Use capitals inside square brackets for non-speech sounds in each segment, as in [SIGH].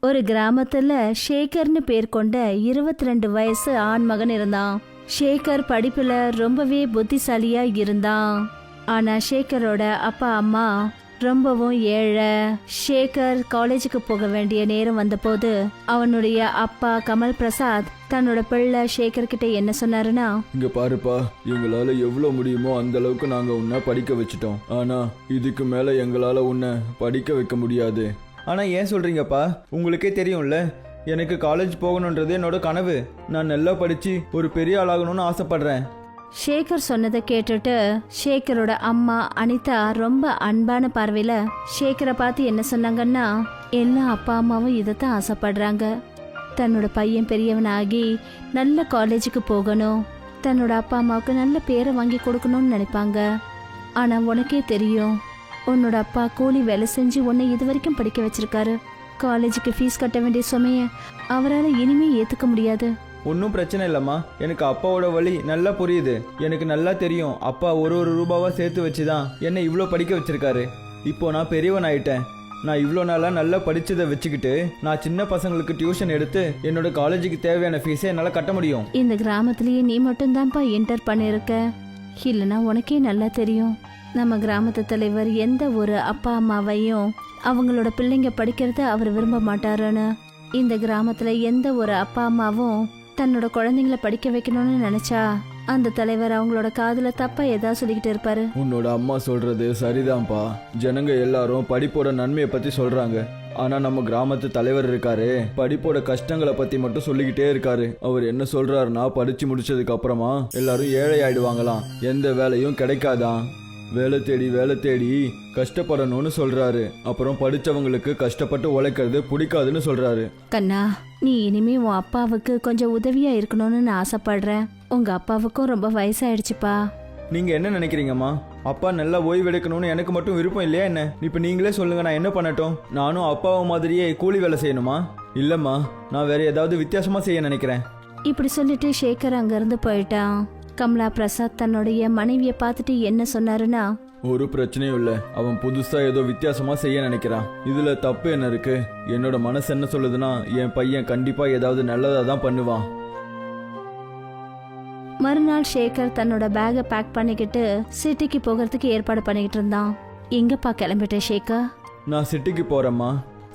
ஒரு கிராமத்துல ஷேகர்னு பேர் கொண்ட இருபத்தி ரெண்டு வயசு ஆண் மகன் இருந்தான். ஷேகர் படிப்புல ரொம்பவே புத்திசாலியா இருந்தான். ஆனா ஷேகரோட அப்பா அம்மா ரொம்பவும் ஏழை. ஷேகர் காலேஜுக்கு போக வேண்டிய நேரம் வந்தபோது அவனுடைய அப்பா கமல் பிரசாத் தன்னோட பிள்ளை ஷேகர் கிட்ட என்ன சொன்னாருன்னா இங்க பாருப்பா எங்களால எவ்வளவு முடியுமோ அந்த அளவுக்கு நாங்க உன்னை படிக்க வச்சிட்டோம். ஆனா இதுக்கு மேல எங்களால உன்னை படிக்க வைக்க முடியாது. ஆனால் ஏன் சொல்கிறீங்கப்பா உங்களுக்கே தெரியும்ல. எனக்கு காலேஜ் போகணுன்றது என்னோட கனவு. நான் நல்லா படித்து ஒரு பெரிய ஆளாகணும்னு ஆசைப்படுறேன். ஷேகர் சொன்னதை கேட்டுட்டு ஷேகரோட அம்மா அனிதா ரொம்ப அன்பான பார்வையில ஷேகரை பார்த்து என்ன சொன்னாங்கன்னா எல்லா அப்பா அம்மாவும் இதைத்தான் ஆசைப்படுறாங்க. தன்னோட பையன் பெரியவனாகி நல்ல காலேஜுக்கு போகணும். தன்னோட அப்பா அம்மாவுக்கு நல்ல பேரை வாங்கி கொடுக்கணும்னு நினைப்பாங்க. ஆனா உனக்கே தெரியும் உன்னோட அப்பா கூலி வேலை செஞ்சு உன்னை இது வரைக்கும் படிக்க வச்சிருக்காரு. காலேஜுக்கு ஃபீஸ் கட்ட வேண்டிய சுமைய அவரால் இனிமே ஏத்துக்க முடியாது. ஒன்றும் பிரச்சனை இல்லைம்மா. எனக்கு அப்பாவோட வழி நல்லா புரியுது. எனக்கு நல்லா தெரியும். அப்பா ஒரு ஒரு ரூபாவா சேர்த்து வச்சு தான் என்னை இவ்வளோ படிக்க வச்சிருக்காரு. இப்போ நான் பெரியவன் ஆயிட்டேன். நான் இவ்வளோ நாளாக நல்லா படிச்சதை வச்சுக்கிட்டு நான் சின்ன பசங்களுக்கு டியூஷன் எடுத்து என்னோட காலேஜுக்கு தேவையான ஃபீஸை என்னால் கட்ட முடியும். இந்த கிராமத்திலேயே நீ மட்டும்தான்ப்பா என்டர் பண்ணிருக்க. இல்லைன்னா உனக்கே நல்லா தெரியும். நம்ம கிராமத்து தலைவர் எந்த ஒரு அப்பா அம்மாவையும் அவங்களோட பிள்ளைங்க படிக்கிறத அவர் விரும்ப மாட்டாருன்னு. இந்த கிராமத்துல எந்த ஒரு அப்பா அம்மாவும் தன்னோட குழந்தைங்கள படிக்க வைக்கணும்னு நினைச்சா அந்த தலைவர் அவங்களோட காதுல தப்பா ஏதாவது சொல்லிக்கிட்டு இருப்பாரு. உன்னோட அம்மா சொல்றது சரிதான்ப்பா. ஜனங்க எல்லாரும் படிப்போட நன்மையை பத்தி சொல்றாங்க. ஆனா நம்ம கிராமத்து தலைவர் இருக்காரு. படிப்போட கஷ்டங்களை பத்தி மட்டும் சொல்லிக்கிட்டே இருக்காரு. அவர் என்ன சொல்றாருன்னா படிச்சு முடிச்சதுக்கு அப்புறமா எல்லாரும் ஏழை ஆயிடுவாங்களாம். எந்த வேலையும் கிடைக்காதான் வேலை தேடி வேலை தேடி கஷ்டப்படணும்னு சொல்றாரு. அப்புறம் படிச்சவங்களுக்கு கஷ்டப்பட்டு உழைக்கிறது பிடிக்காதுன்னு சொல்றாரு. கண்ணா நீ இனிமே உன் அப்பாவுக்கு கொஞ்சம் உதவியா இருக்கணும்னு நான் ஆசைப்படுறேன். உங்க அப்பாவுக்கும் ரொம்ப வயசாயிடுச்சுப்பா. நீங்கள் என்ன நினைக்கிறீங்கம்மா? அப்பா நல்லா ஓய்வு எடுக்கணும்னு எனக்கு மட்டும் விருப்பம் இல்லையா என்ன? இப்போ நீங்களே சொல்லுங்க நான் என்ன பண்ணட்டும்? நானும் அப்பாவை மாதிரியே கூலி வேலை செய்யணுமா? இல்லைம்மா நான் வேற ஏதாவது வித்தியாசமாக செய்ய நினைக்கிறேன். இப்படி சொல்லிட்டு ஷேகர் அங்கிருந்து போயிட்டான். கமலா பிரசாத் தன்னுடைய மனைவியை பார்த்துட்டு என்ன சொன்னாருன்னா ஒரு பிரச்சனையும் இல்ல. அவன் புதுசா ஏதோ வித்தியாசமா செய்ய நினைக்கிறான். இதுல தப்பு என்ன இருக்கு? என்னோட மனசு என்ன சொல்லுதுன்னா என் பையன் கண்டிப்பா ஏதாவது நல்லதா தான் பண்ணுவான். மறுநாள் ஷேகர் தன்னோட பேக்கை பேக் பண்ணிக்கிட்டு சிட்டிக்கு போகிறதுக்கு ஏற்பாடு பண்ணிக்கிட்டு இருந்தான். எங்கப்பா கிளம்பிட்ட ஷேகர் நான் சிட்டிக்கு போறேம்மா.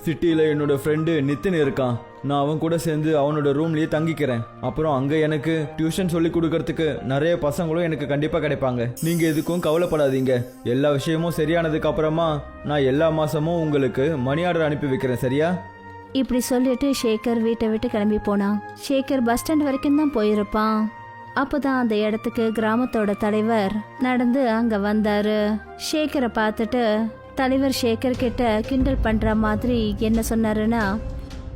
சிட்டியில் என்னோட ஃப்ரெண்டு நித்தின் இருக்கான். நான் அவன் கூட சேர்ந்து அவனோட ரூம்லேயே தங்கிக்கிறேன். அப்புறம் அங்கே எனக்கு டியூஷன் சொல்லி கொடுக்கறதுக்கு நிறைய பசங்களும் எனக்கு கண்டிப்பாக கிடைப்பாங்க. நீங்கள் எதுக்கும் கவலைப்படாதீங்க. எல்லா விஷயமும் சரியானதுக்கு அப்புறமா நான் எல்லா மாதமும் உங்களுக்கு மணி ஆர்டர் அனுப்பி வைக்கிறேன் சரியா? இப்படி சொல்லிட்டு ஷேகர் வீட்டை விட்டு கிளம்பி போனான். ஷேகர் பஸ் ஸ்டாண்ட் வரைக்கும் தான் போயிருப்பான். அப்போதான் அந்த இடத்துக்கு கிராமத்தோட தலைவர் நடந்து அங்க வந்தாரு. ஷேகரை பார்த்துட்டு தலைவர் சேகர் கிட்ட கிண்டல் பண்ற மாதிரி என்ன சொன்னாருன்னா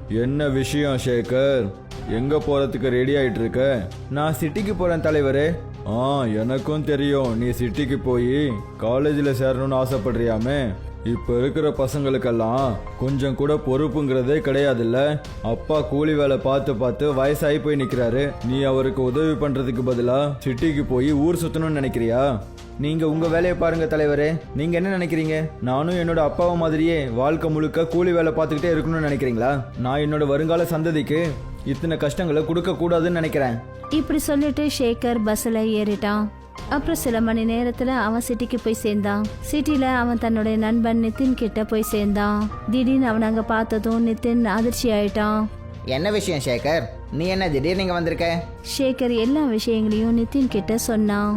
என்ன விஷயம் சேகர்? எங்க போறதுக்கு ரெடி ஆயிட்டு இருக்க? நான் சிட்டிக்கு போகிறேன் தலைவரே. ஆ எனக்கும் தெரியும். நீ சிட்டிக்கு போய் காலேஜில் சேரணும்னு ஆசைப்படுறியாமே. இப்போ இருக்கிற பசங்களுக்கெல்லாம் கொஞ்சம் கூட பொறுப்புங்கிறதே கிடையாதுல்ல. அப்பா கூலி வேலை பார்த்து பார்த்து வயசாகி போய் நிற்கிறாரு நீ அவருக்கு உதவி பண்ணுறதுக்கு பதிலாக சிட்டிக்கு போய் ஊர் சுற்றணும்னு நினைக்கிறியா? நீங்க உங்க வேலையை பாருங்க தலைவரே. நீங்க என்ன நினைக்கிறீங்க? நானும் என்னோட அப்பாவை மாதிரியே வாழ்க்கை முழுக்க கூலி வேலை பார்த்துக்கிட்டே இருக்கணும்னு நினைக்கிறீங்களா? நான் என்னோட வருங்கால சந்ததிக்கு இத்தனை கஷ்டங்களை கொடுக்க கூடாதுன்னு நினைக்கிறேன். இப்படி சொல்லிட்டு ஷேகர் பஸ்ல ஏறிட்டான். அப்புறம் சில மணி நேரத்துல அவன் சிட்டிக்கு போய் சேர்ந்தான். சிட்டில அவன் தன்னுடைய நண்பன் நிதின் கிட்ட போய் சேர்ந்தான். திடீர்னு அவன் அங்க பார்த்ததும் நிதின் அதிர்ச்சி ஆயிட்டான். என்ன விஷயம் சேகர்? நீ என்ன திடீர்னு இங்கே வந்திருக்க? ஷேகர் எல்லா விஷயங்களையும் நிதின் கிட்ட சொன்னான்.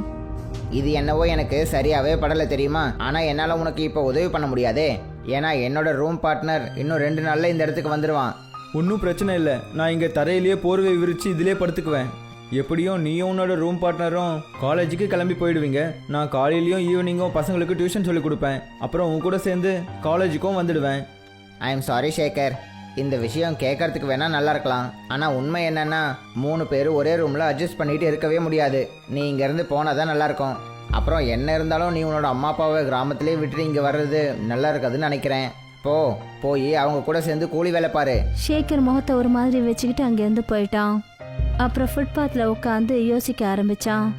இது என்னவோ எனக்கு சரியாவே படலை தெரியுமா? ஆனால் என்னால் உனக்கு இப்போ உதவி பண்ண முடியாதே. ஏன்னா என்னோட ரூம் பார்ட்னர் இன்னும் ரெண்டு நாளில் இந்த இடத்துக்கு வந்துடுவான் ஒன்றும் பிரச்சனை இல்லை. நான் இங்கே தரையிலேயே போர்வை விரிச்சு இதிலே படுத்துக்குவேன். எப்படியும் நீயும் உன்னோட ரூம் பார்ட்னரும் காலேஜுக்கு கிளம்பி போயிடுவீங்க. நான் காலையிலயும் ஈவினிங்கும் பசங்களுக்கு டியூஷன் சொல்லி கொடுப்பேன். அப்புறம் உன் கூட சேர்ந்து காலேஜுக்கும் வந்துடுவேன். ஐ எம் சாரி சேகர் இந்த விஷயம் கேட்கறதுக்கு வேணா நல்லா இருக்கலாம். ஆனால் உண்மை என்னன்னா மூணு பேர் ஒரே ரூமில் அட்ஜஸ்ட் பண்ணிட்டு இருக்கவே முடியாது. நீ இங்கேருந்து போனால் தான் நல்லாயிருக்கும் அப்புறம் என்ன இருந்தாலும் நீ உன்னோட அம்மா அப்பாவை கிராமத்திலே விட்டுட்டு இங்கே வர்றது நல்லா இருக்காதுன்னு நினைக்கிறேன். போ போய் அவங்க கூட சேர்ந்து கூலி வேலை பாரு. ஷேகர் முகத்தை ஒரு மாதிரி வச்சுக்கிட்டு அங்கேருந்து போயிட்டான். அப்புறம் ஃபுட்பாத்தில் உட்காந்து யோசிக்க ஆரம்பிச்சான்.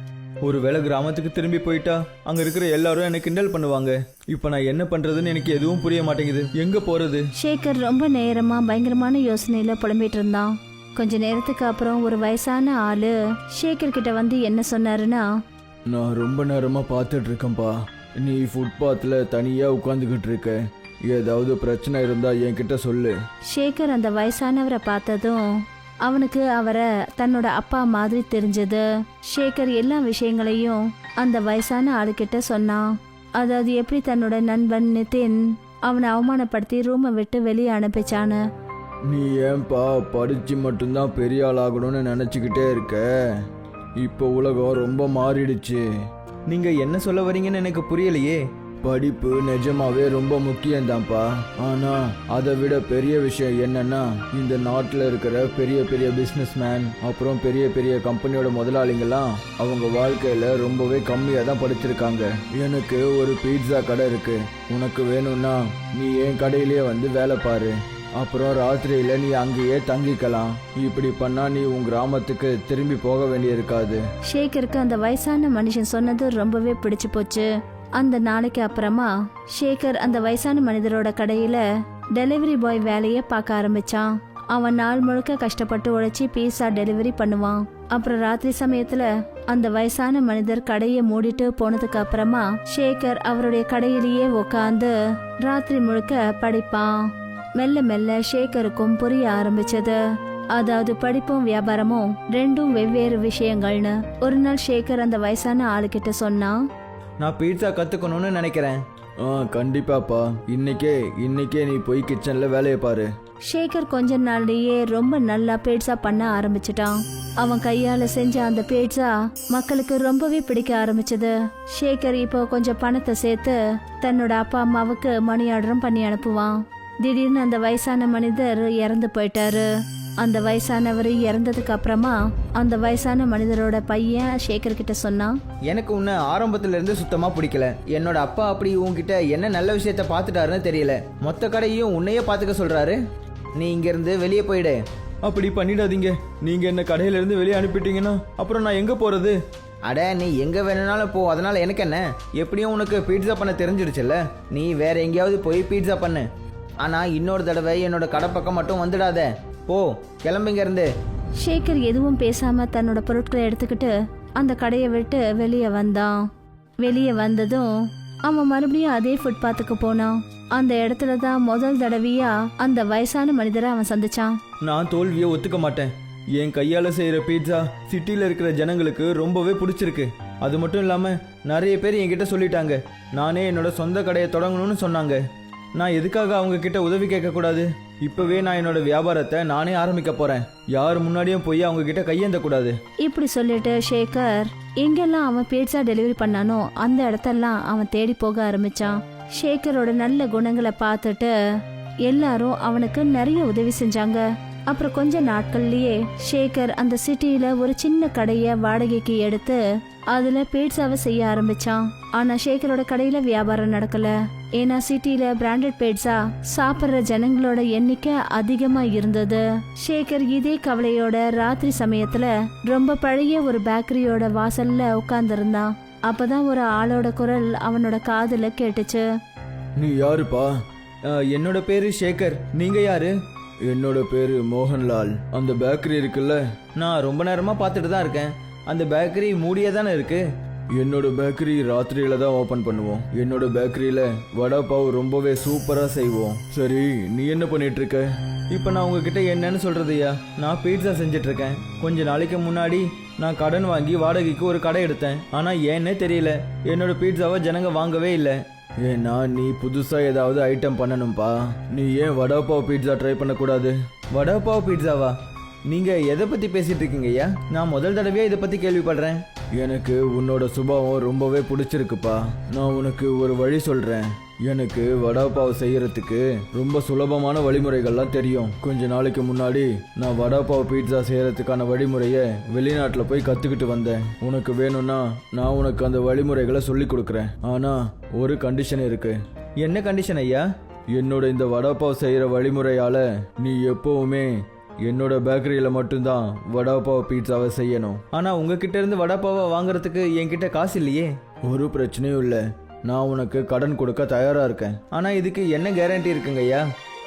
ஒருவேளை கிராமத்துக்கு திரும்பி போயிட்டா அங்க இருக்கிற எல்லாரும் என்னை கிண்டல் பண்ணுவாங்க. இப்போ நான் என்ன பண்றதுன்னு எனக்கு எதுவும் புரிய மாட்டேங்குது. எங்க போறது? ஷேகர் ரொம்ப நேரமா பயங்கரமான யோசனையில புலம்பிட்டு இருந்தான். கொஞ்ச நேரத்துக்கு அப்புறம் ஒரு வயசான ஆளு ஷேகர் கிட்ட வந்து என்ன சொன்னாருன்னா நான் ரொம்ப நேரமாக பார்த்துட்டு இருக்கேன்ப்பா. நீ ஃபுட்பாத்தில் தனியாக உட்காந்துக்கிட்டு இருக்க. ஏதாவது பிரச்சனை இருந்தால் என்கிட்ட சொல்லு. ஷேகர் அந்த வயசானவரை பார்த்ததும் அவனுக்கு அவரை தன்னோட அப்பா மாதிரி தெரிஞ்சது. ஷேகர் எல்லா விஷயங்களையும் அந்த வயசான ஆளுகிட்ட சொன்னான் அதாவது எப்படி தன்னோட நண்பன் நிதின் அவனை அவமானப்படுத்தி ரூமை விட்டு வெளியே அனுப்பிச்சான்னு. நீ ஏன்பா படித்து மட்டும்தான் பெரிய ஆளாகணும்னு நினச்சிக்கிட்டே இருக்க? இப்போ உலகம் ரொம்ப மாறிடுச்சு. நீங்க என்ன சொல்ல வரீங்கன்னு எனக்கு புரியலையே. படிப்பு நிஜமாவே ரொம்ப முக்கியம்தான்ப்பா. ஆனா அதை விட பெரிய விஷயம் என்னன்னா இந்த நாட்டில் இருக்கிற பெரிய பெரிய பிஸ்னஸ்மேன் அப்புறம் பெரிய பெரிய கம்பெனியோட முதலாளிங்கெல்லாம் அவங்க வாழ்க்கையில ரொம்பவே கம்மியாக தான் படிச்சிருக்காங்க. எனக்கு ஒரு பீட்சா கடை இருக்கு. உனக்கு வேணும்னா நீ என் கடையிலேயே வந்து வேலை பாரு. அப்புறம் ராத்திரியில நீ அங்கேயே தங்கிக்கலாம். இப்படி பண்ணா நீ உன் கிராமத்துக்கு திரும்பி போக வேண்டியிருக்காது. ஷேகருக்கு அந்த வயசான மனுஷன் சொன்னது ரொம்பவே பிடிச்சு போச்சு. அந்த நாளைக்கு அப்புறமா ஷேகர் அந்த வயசான மனிதரோட கடையில டெலிவரி பாய் வேலையை பார்க்க ஆரம்பிச்சான். அவன் நாள் முழுக்க கஷ்டப்பட்டு உழைச்சி பீஸா டெலிவரி பண்ணுவான். அப்புறம் ராத்திரி சமயத்துல அந்த வயசான மனிதர் கடையை மூடிட்டு போனதுக்கு அப்புறமா ஷேகர் அவருடைய கடையிலேயே உட்காந்து ராத்திரி முழுக்க படிப்பான். மெல்ல மெல்ல ஷேகருக்கும் புரிய ஆரம்பிச்சது. அதாவது படிப்பும் வியாபாரமும் ரெண்டும் வெவ்வேறு விஷயங்கள்னு. ஒரு நாள் ஷேகர் அந்த வயசான ஆளுகிட்ட சொன்னான் நான் பீட்சா கத்துக்கணும்னு நினைக்கிறேன். ஆ கண்டிப்பாப்பா. இன்னைக்கே இன்னைக்கே நீ போய் கிச்சன்ல வேலையை பாரு. ஷேகர் கொஞ்ச நாள்லயே ரொம்ப நல்லா பீட்சா பண்ண ஆரம்பிச்சிட்டான். அவன் கையால செஞ்ச அந்த பீட்சா மக்களுக்கு ரொம்பவே பிடிக்க ஆரம்பிச்சது. ஷேகர் இப்போ கொஞ்சம் பணத்தை சேர்த்து தன்னோட அப்பா அம்மாவுக்கு மணி ஆர்டரும் பண்ணி அனுப்புவான். திடீர்னு அந்த வயசான மனிதர் இறந்து போயிட்டாரு. அந்த வயசானவர் இறந்ததுக்கு அப்புறமா அந்த வயசான மனிதரோட பையன் ஷேகர் கிட்ட சொன்னான் எனக்கு உன்னை ஆரம்பத்துல இருந்து சுத்தமா பிடிக்கல. என்னோட அப்பா அப்படி உன்கிட்ட என்ன நல்ல விஷயத்த பார்த்துட்டாருன்னு தெரியல. மொத்த கடையும் உன்னையே பார்த்துக்க சொல்றாரு. நீ இங்க இருந்து வெளியே போயிடு. அப்படி பண்ணிடாதீங்க. நீங்க என்ன கடையில இருந்து வெளியே அனுப்பிட்டீங்கன்னா அப்புறம் நான் எங்க போறது? அட நீ எங்க வேணும்னாலும் போ. அதனால எனக்கு என்ன? எப்படியும் உனக்கு பீட்சா பண்ண தெரிஞ்சிடுச்சுல்ல நீ வேற எங்கேயாவது போய் பீட்சா பண்ணு. ஆனா இன்னொரு தடவை என்னோட கடை பக்கம் மட்டும் வந்துடாத. போ கிளம்புங்க இருந்து ஷேகர் எதுவும் பேசாம தன்னோட பொருட்களை எடுத்துக்கிட்டு அந்த கடையை விட்டு வெளியே வந்தான். வெளியே வந்ததும் அவன் மறுபடியும் அதே ஃபுட்பாத்துக்கு போனான். அந்த இடத்துல தான் முதல் தடவையா அந்த வயசான மனிதரை அவன் சந்திச்சான். நான் தோல்வியை ஒத்துக்க மாட்டேன். என் கையால செய்யற பீட்சா சிட்டில இருக்கிற ஜனங்களுக்கு ரொம்பவே பிடிச்சிருக்கு. அது மட்டும் இல்லாம நிறைய பேர் என்கிட்ட சொல்லிட்டாங்க. நானே என்னோட சொந்த கடையை தொடங்கணும்னு சொன்னாங்க. நான் எதுக்காக அவங்க கிட்ட உதவி கேட்கக்கூடாது? இப்பவே நான் என்னோட வியாபாரத்தை நானே ஆரம்பிக்க போறேன். யார் முன்னாடியும் போய் அவங்க கிட்ட கையேந்த கூடாது இப்படி சொல்லிட்டு ஷேகர் எங்கெல்லாம் அவன் பீட்சா டெலிவரி பண்ணானோ அந்த இடத்தெல்லாம் அவன் தேடி போக ஆரம்பிச்சான். ஷேகரோட நல்ல குணங்களை பார்த்துட்டு எல்லாரும் அவனுக்கு நிறைய உதவி செஞ்சாங்க. அப்புறம் கொஞ்ச நாட்கள்லயே ஷேகர் அந்த சிட்டியில ஒரு சின்ன கடைய வாடகைக்கு எடுத்து அதுல பேட்ஸாவை செய்ய ஆரம்பிச்சான். ஆனா ஷேகரோட கடையில வியாபாரம் நடக்கல. ஏன்னா சிட்டில பிராண்டட் பேட்ஸா சாப்பிடுற ஜனங்களோட எண்ணிக்கை அதிகமா இருந்தது. ஷேகர் இதே கவலையோட ராத்திரி சமயத்துல ரொம்ப பழைய ஒரு பேக்கரியோட வாசல்ல உட்கார்ந்திருந்தான். அப்பதான் ஒரு ஆளோட குரல் அவனோட காதுல கேட்டுச்சு. நீ யாருப்பா? என்னோட பேரு ஷேகர் நீங்க யாரு? என்னோட பேரு மோகன்லால். அந்த பேக்கரி இருக்குல்ல? நான் ரொம்ப நேரமா பார்த்துட்டு தான் இருக்கேன். அந்த பேக்கரி மூடியே தானே இருக்கு? என்னோட பேக்கரி ராத்திரியில தான் ஓபன் பண்ணுவோம். என்னோட பேக்கரியில வடை பாவ் ரொம்பவே சூப்பரா செய்வோம். சரி நீ என்ன பண்ணிட்டு இருக்க? இப்போ நான் உங்ககிட்ட என்னன்னு சொல்றதுயா நான் பீட்சா செஞ்சுட்டு இருக்கேன். கொஞ்ச நாளைக்கு முன்னாடி நான் கடன் வாங்கி வாடகைக்கு ஒரு கடை எடுத்தேன். ஆனால் ஏன்னே தெரியல. என்னோட பீட்சாவை ஜனங்க வாங்கவே இல்லை. ஏன்னா நீ புதுசாக ஏதாவது ஐட்டம் பண்ணணும்ப்பா நீ ஏன் வடை பாவ் பீட்சா ட்ரை பண்ணக்கூடாது? வடை பாவ் பீட்சாவா நீங்கள் எதை பற்றி பேசிகிட்டு இருக்கீங்க ஐயா? நான் முதல் தடவையாக இதை பற்றி கேள்விப்படுறேன். எனக்கு உன்னோட சுபாவம் ரொம்பவே பிடிச்சிருக்குப்பா. நான் உனக்கு ஒரு வழி சொல்கிறேன் எனக்கு வடை பாவ் செய்யறதுக்கு ரொம்ப சுலபமான வழிமுறைகள்லாம் தெரியும். கொஞ்ச நாளைக்கு முன்னாடி நான் வடை பாவ் பீட்சா செய்யறதுக்கான வழிமுறையை வெளிநாட்டில் போய் கற்றுக்கிட்டு வந்தேன். உனக்கு வேணும்னா நான் உனக்கு அந்த வழிமுறைகளை சொல்லி கொடுக்குறேன். ஆனால் ஒரு கண்டிஷன் இருக்கு. என்ன கண்டிஷன் ஐயா? என்னோட இந்த வடை பாவ் செய்கிற வழிமுறையால் நீ எப்பவுமே என்னோட பேக்கரியில் மட்டும்தான் வடா பாவ் பீட்சாவை செய்யணும். ஆனால் உங்ககிட்ட இருந்து வடாப்பாவை வாங்குறதுக்கு என்கிட்ட காசு இல்லையே. ஒரு பிரச்சனையும் இல்லை. நான் உனக்கு கடன் கொடுக்க தயாராக இருக்கேன். ஆனால் இதுக்கு என்ன கேரண்டி இருக்குங்க ஐயா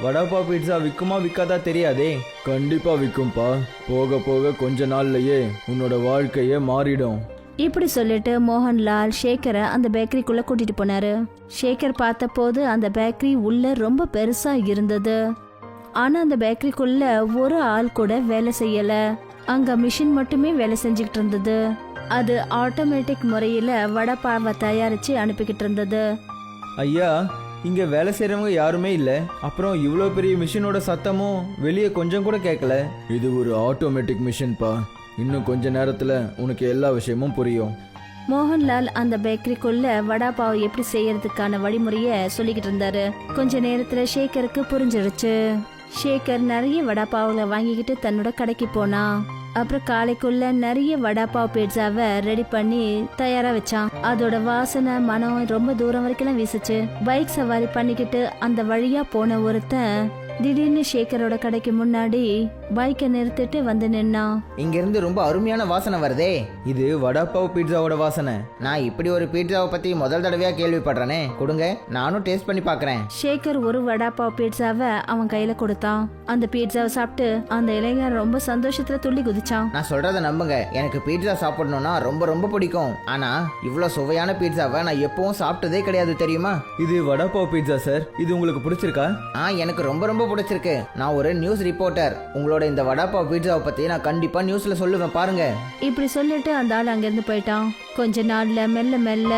வடாப்பாவ் பீட்சா விற்குமா விற்காதா தெரியாதே. கண்டிப்பாக விற்கும்பா போக போக கொஞ்ச நாள்லயே உன்னோட வாழ்க்கையே மாறிடும். இப்படி சொல்லிட்டு மோகன்லால் ஷேக்கரை அந்த பேக்கரிக்குள்ள கூட்டிட்டு போனாரு. ஷேக்கர் பார்த்தபோது அந்த பேக்கரி உள்ள ரொம்ப பெருசா இருந்தது. ஆனா அந்த பேக்கரிக்குள்ள ஒரு ஆள் கூட வேலை செய்யல. அங்க மிஷின் மட்டுமே வேலை செஞ்சுக்கிட்டு இருந்தது. அது ஆட்டோமேட்டிக் முறையில வடப்பாவை தயாரிச்சு அனுப்பிக்கிட்டு இருந்தது ஐயா இங்கே வேலை செய்கிறவங்க யாருமே இல்லை. அப்புறம் இவ்வளோ பெரிய மிஷினோட சத்தமும் வெளியே கொஞ்சம் கூட கேட்கல இது ஒரு ஆட்டோமேட்டிக் மிஷின்பா? இன்னும் கொஞ்ச நேரத்தில் உனக்கு எல்லா விஷயமும் புரியும். மோகன்லால் அந்த பேக்கரிக்குள்ள வடா பாவ் எப்படி செய்யறதுக்கான வழிமுறைய சொல்லிக்கிட்டு இருந்தாரு கொஞ்ச நேரத்துல ஷேக்கருக்கு புரிஞ்சிடுச்சு ஷேக்கர் நிறைய வடா பாவுகளை வாங்கிக்கிட்டு தன்னோட கடைக்கு போனான் அப்புறம் காலைக்குள்ள நிறைய வடா பாவ் பீட்சாவை ரெடி பண்ணி தயாரா வச்சான். அதோட வாசனை மனம் ரொம்ப தூரம் வரைக்கும் வீசுச்சு. பைக் சவாரி பண்ணிக்கிட்டு அந்த வழியா போன ஒருத்தன் திடீர்னு ஷேக்கரோட கடைக்கு முன்னாடி பைக்கை நிறுத்திட்டு வந்து நின்னான் இங்கிருந்து ரொம்ப அருமையான வாசனை வருதே. இது வடாப்பாவ் பீட்சாவோட வாசனை. நான் இப்படி ஒரு பீட்சாவை பற்றி முதல் தடவையாக கேள்விப்படுறேனே. கொடுங்க நானும் டேஸ்ட் பண்ணி பார்க்குறேன் ஷேகர் ஒரு வடாப்பாவ் பீட்சாவை அவன் கையில கொடுத்தான். அந்த பீட்சாவை சாப்பிட்டு அந்த இளைஞர் ரொம்ப சந்தோஷத்துல துள்ளி குதிச்சான். நான் சொல்கிறத நம்புங்க. எனக்கு பீட்சா சாப்பிடணும்னா ரொம்ப ரொம்ப பிடிக்கும். ஆனால் இவ்வளோ சுவையான பீட்சாவை நான் எப்பவும் சாப்பிட்டதே கிடையாது தெரியுமா? இது வடாப்பாவ் பீட்சா சார். இது உங்களுக்கு பிடிச்சிருக்கா? ஆ எனக்கு ரொம்ப ரொம்ப பிடிச்சிருக்கு. நான் ஒரு நியூஸ் ரிப்போர்ட்டர். உங்களோட இந்த வடாப்பாவ் பீட்சாவை பற்றி நான் கண்டிப்பாக நியூஸில் சொல்லுவேன் பாருங்க. இப்படி சொல்லிட்டு அந்த ஆள் அங்கேருந்து போயிட்டான். கொஞ்ச நாள்ல மெல்ல மெல்ல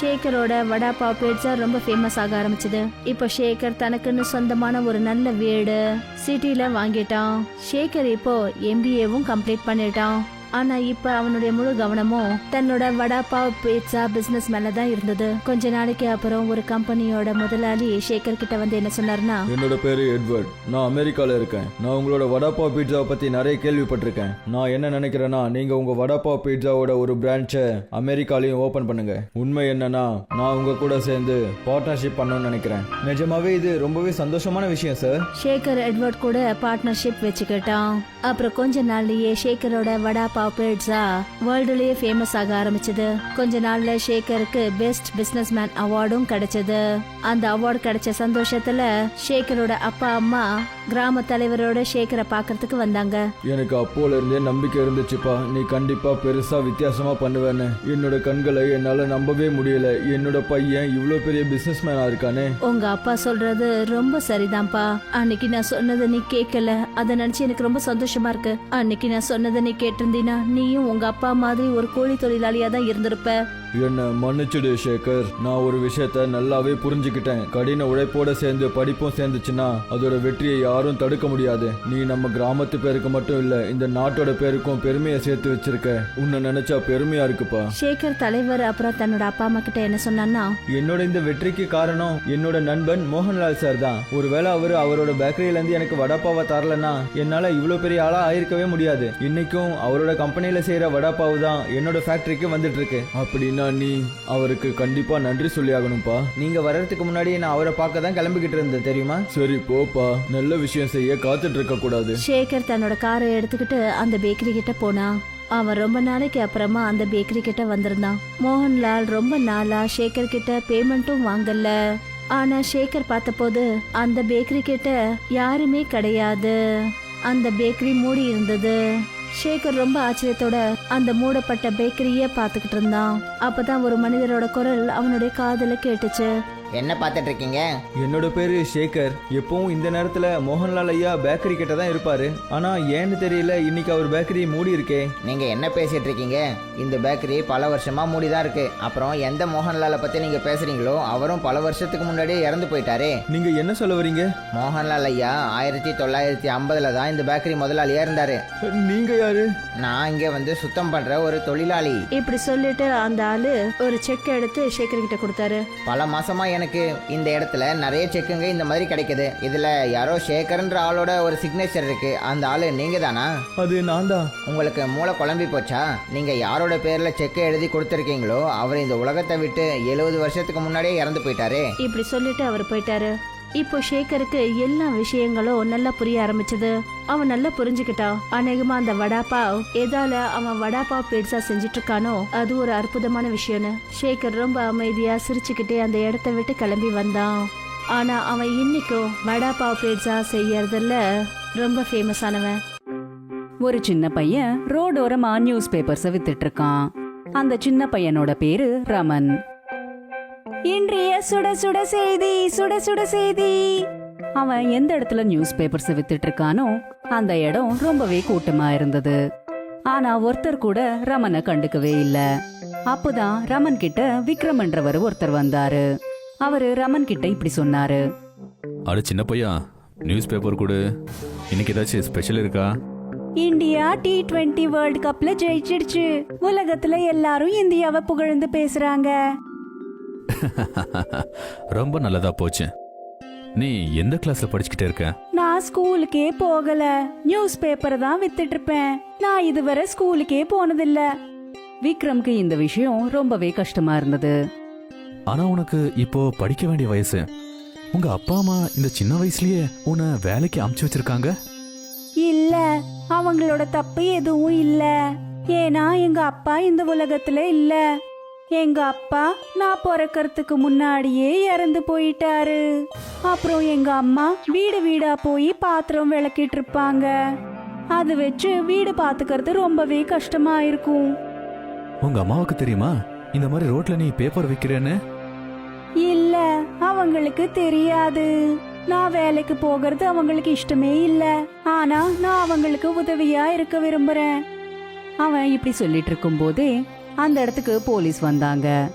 ஷேகரோட பாவ் பீட்சா ரொம்ப ஃபேமஸ் ஆக ஆரம்பிச்சது. இப்போ ஷேகர் தனக்குன்னு சொந்தமான ஒரு நல்ல வீடு சிட்டில வாங்கிட்டான். ஷேகர் இப்போ எம்பிஏவும் கம்ப்ளீட் பண்ணிட்டான். ஆனா இப்ப அவனுடைய முழு கவனமும் தன்னோட வடாப்பாவ் பீட்சா பிசினஸ் மேல தான் இருந்தது. கொஞ்ச நாளைக்கு அப்புறம் ஒரு கம்பெனியோட முதலாளி ஷேகர் கிட்ட வந்து என்ன சொன்னாருன்னா என்னோட பேரு எட்வர்ட். நான் அமெரிக்கால இருக்கேன். நான் உங்களோட வடாப்பாவ் பீட்சாவை பத்தி நிறைய கேள்விப்பட்டிருக்கேன். நான் என்ன நினைக்கிறேன்னா நீங்க உங்க வடாப்பாவ் பீட்சாவோட ஒரு பிரான்ச்சை அமெரிக்காலையும் ஓபன் பண்ணுங்க. உண்மை என்னன்னா நான் உங்க கூட சேர்ந்து பார்ட்னர்ஷிப் பண்ணணும்னு நினைக்கிறேன். நிஜமாவே இது ரொம்பவே சந்தோஷமான விஷயம் சார் ஷேகர் எட்வர்ட் கூட பார்ட்னர்ஷிப் வச்சுக்கிட்டான். அப்புறம் கொஞ்ச நாள்லயே ஷேகரோட வடா பாவ் பீட்சா வேர்ல்டுலயே ஃபேமஸ் ஆக ஆரம்பிச்சது. கொஞ்ச நாள்ல ஷேகருக்கு பெஸ்ட் பிசினஸ் மேன் அவார்டும் கிடைச்சது. அந்த அவார்டு கிடைச்ச சந்தோஷத்துல ஷேகரோட அப்பா அம்மா கிராம தலைவரோட ஷேகரை பார்க்கறதுக்கு வந்தாங்க. எனக்கு அப்போல இருந்தே நம்பிக்கை இருந்துச்சுப்பா. நீ கண்டிப்பா பெருசா வித்தியாசமா பண்ணுவேன்னு. என்னோட கண்களை என்னால நம்பவே முடியல. என்னோட பையன் இவ்வளோ பெரிய பிசினஸ் மேனா இருக்கானே. உங்க அப்பா சொல்றது ரொம்ப சரிதான்ப்பா. அன்னைக்கு நான் சொன்னதை நீ கேட்கல. அதை நினைச்சு எனக்கு ரொம்ப சந்தோஷமா இருக்கு. அன்னைக்கு நான் சொன்னதை நீ கேட்டிருந்தீனா நீயும் உங்க அப்பா மாதிரி ஒரு கூலி தொழிலாளியா தான் இருந்திருப்ப. என்ன மன்னிச்சுடு சேகர். நான் ஒரு விஷயத்த நல்லாவே புரிஞ்சுக்கிட்டேன். கடின உழைப்போட சேர்ந்து படிப்பும் சேர்ந்துச்சுன்னா அதோட வெற்றியை யாரும் தடுக்க முடியாது. நீ நம்ம கிராமத்து பேருக்கு மட்டும் இல்ல இந்த நாட்டோட பேருக்கும் பெருமையை சேர்த்து வச்சிருக்க. உன்னை நினைச்சா பெருமையா இருக்குப்பா. சேகர் தலைவர் அப்புறம் தன்னோட அப்பா அம்மா கிட்ட என்ன சொன்னான்னா? என்னோட இந்த வெற்றிக்கு காரணம் என்னோட நண்பன் மோகன்லால் சார் தான். ஒருவேளை அவர் அவரோட பேக்கரியில இருந்து எனக்கு வடாப்பாவை தரலன்னா என்னால இவ்வளோ பெரிய ஆளா ஆயிருக்கவே முடியாது. இன்னைக்கும் அவரோட கம்பெனியில செய்யற வடாப்பாவு தான் என்னோட ஃபேக்டரிக்கு வந்துட்டு இருக்கு. அப்படின்னா நீ அவருக்கு கண்டிப்பா நன்றி சொல்லி ஆகணும்ப்பா நீங்க வர்றதுக்கு முன்னாடி நான் அவரை பார்க்க தான் கிளம்பிக்கிட்டு இருந்தேன் தெரியுமா? சரி போப்பா. நல்ல விஷயம் செய்ய காத்துட்டு இருக்க கூடாது. சேகர் தன்னோட காரை எடுத்துக்கிட்டு அந்த பேக்கரி கிட்ட போனான் அவன் ரொம்ப நாளைக்கு அப்புறமா அந்த பேக்கரி கிட்ட வந்திருந்தான். மோகன்லால் ரொம்ப நாளா சேகர் கிட்ட பேமெண்ட்டும் வாங்கல. ஆனா சேகர் பார்த்தபோது அந்த பேக்கரி கிட்ட யாருமே கிடையாது. அந்த பேக்கரி மூடி இருந்தது. ஷேகர் ரொம்ப ஆச்சரியத்தோட அந்த மூடப்பட்ட பேக்கரியே பார்த்துக்கிட்டு இருந்தான். அப்பதான் ஒரு மனிதரோட குரல் அவனுடைய காதல கேட்டுச்சு. என்ன பார்த்துட்டு இருக்கீங்க? என்னோட பேரு சேகர். எப்பவும் இந்த நேரத்துல மோகன்லால் ஐயா பேக்கரி கிட்ட தான் இருப்பாரு. ஆனா ஏன்னு தெரியல இன்னைக்கு அவர் பேக்கரி மூடி இருக்கே. நீங்க என்ன பேசிட்டு இருக்கீங்க? இந்த பேக்கரி பல வருஷமா மூடி தான் இருக்கு. அப்புறம் எந்த மோகன்லாலை பத்தி நீங்க பேசுறீங்களோ அவரும் பல வருஷத்துக்கு முன்னாடியே இறந்து போயிட்டாரே. நீங்க என்ன சொல்ல வரீங்க? மோகன்லால் ஐயா ஆயிரத்தி தொள்ளாயிரத்தி ஐம்பதுல தான் இந்த பேக்கரி முதலாளியா இருந்தாரு. நீங்க யாரு? நான் இங்க வந்து சுத்தம் பண்ற ஒரு தொழிலாளி. இப்படி சொல்லிட்டு அந்த ஆளு ஒரு செக் எடுத்து சேகர் கிட்ட கொடுத்தாரு. பல மாசமா எனக்கு இந்த இடத்துல நிறைய செக்குங்க இந்த மாதிரி கிடைக்குது. இதுல யாரோ சேகர்ன்ற ஆளோட ஒரு சிக்னேச்சர் இருக்கு. அந்த ஆளு நீங்க தானா? அது நான் தான். உங்களுக்கு மூளை குழம்பி போச்சா? நீங்க யாரோட பேர்ல செக்கை எழுதி கொடுத்துருக்கீங்களோ அவர் இந்த உலகத்தை விட்டு எழுபது வருஷத்துக்கு முன்னாடியே இறந்து போயிட்டாரே. இப்படி சொல்லிட்டு அவர் போயிட்டாரு. இப்போ ஷேகருக்கு எல்லா விஷயங்களும் நல்லா புரிய ஆரம்பிச்சது. அவன் நல்லா புரிஞ்சுக்கிட்டான் அநேகமா அந்த வடாபாவ் எதால அவன் வடாபாவ் பெருசா செஞ்சுட்டு இருக்கானோ அது ஒரு அற்புதமான விஷயம்னு. ஷேகர் ரொம்ப அமைதியா சிரிச்சுக்கிட்டே அந்த இடத்த விட்டு கிளம்பி வந்தான். ஆனா அவன் இன்னைக்கும் வடாபாவ் பீட்சா செய்யறதுல ரொம்ப ஃபேமஸ் ஆனவன். ஒரு சின்ன பையன் ரோடோரமா நியூஸ் பேப்பர்ஸை வித்துட்டு இருக்கான் அந்த சின்ன பையனோட பேரு ரமன். சுட சுட செய்தி சுட சுட செய்தி. அவன் எந்த இடத்துல நியூஸ் பேப்பர்ஸ் வித்துட்டு இருக்கானோ அந்த இடம் ரொம்பவே கூட்டமா இருந்தது. ஆனா ஒருத்தர் கூட ரமனை கண்டுக்கவே இல்ல. அப்போதான் ரமன் கிட்ட விக்ரம்ன்றவர் ஒருத்தர் வந்தாரு. அவரு ரமன் கிட்ட இப்படி சொன்னாரு. அட சின்ன பையா நியூஸ் பேப்பர் கொடு. இன்னைக்கு ஏதாச்சும் ஸ்பெஷல் இருக்கா? இந்தியா டி டுவெண்ட்டி வேர்ல்ட் கப்ல ஜெயிச்சிடுச்சு. உலகத்துல எல்லாரும் இந்தியாவை புகழ்ந்து பேசுறாங்க. [LAUGHS] ரொம்ப நல்லதா போச்சு. நீ எந்த கிளாஸ்ல படிச்சுக்கிட்டே இருக்க? நான் ஸ்கூலுக்கே போகல. நியூஸ் பேப்பர் தான் வித்துட்டு இருப்பேன் நான் இதுவரை ஸ்கூலுக்கே போனதில்ல. விக்ரம்க்கு இந்த விஷயம் ரொம்பவே கஷ்டமா இருந்தது. ஆனா உனக்கு இப்போ படிக்க வேண்டிய வயசு. உங்க அப்பா அம்மா இந்த சின்ன வயசுலயே உன்னை வேலைக்கு அமுச்சு வச்சிருக்காங்க? இல்ல. அவங்களோட தப்பு எதுவும் இல்ல. ஏன்னா எங்க அப்பா இந்த உலகத்துல இல்ல. எங்க அப்பா நான் பிறக்கறதுக்கு முன்னாடியே இறந்து போயிட்டாரு. அப்புறம் எங்க அம்மா வீடு வீடா போய் பாத்திரம் விளக்கிட்டு இருப்பாங்க. அது வச்சு வீடு பாத்துக்கிறது ரொம்பவே கஷ்டமா இருக்கும். உங்க அம்மாவுக்கு தெரியுமா? இந்த மாதிரி ரோட்ல நீ பேப்பர் விக்கிறேன்னு? இல்ல அவங்களுக்கு தெரியாது. நான் வேலைக்கு போகிறது அவங்களுக்கு இஷ்டமே இல்ல. ஆனா நான் அவங்களுக்கு உதவியா இருக்க விரும்புறேன். அவன் இப்படி சொல்லிட்டு இருக்கும்போதே அந்த இடத்துக்கு போலீஸ் வந்தாங்க.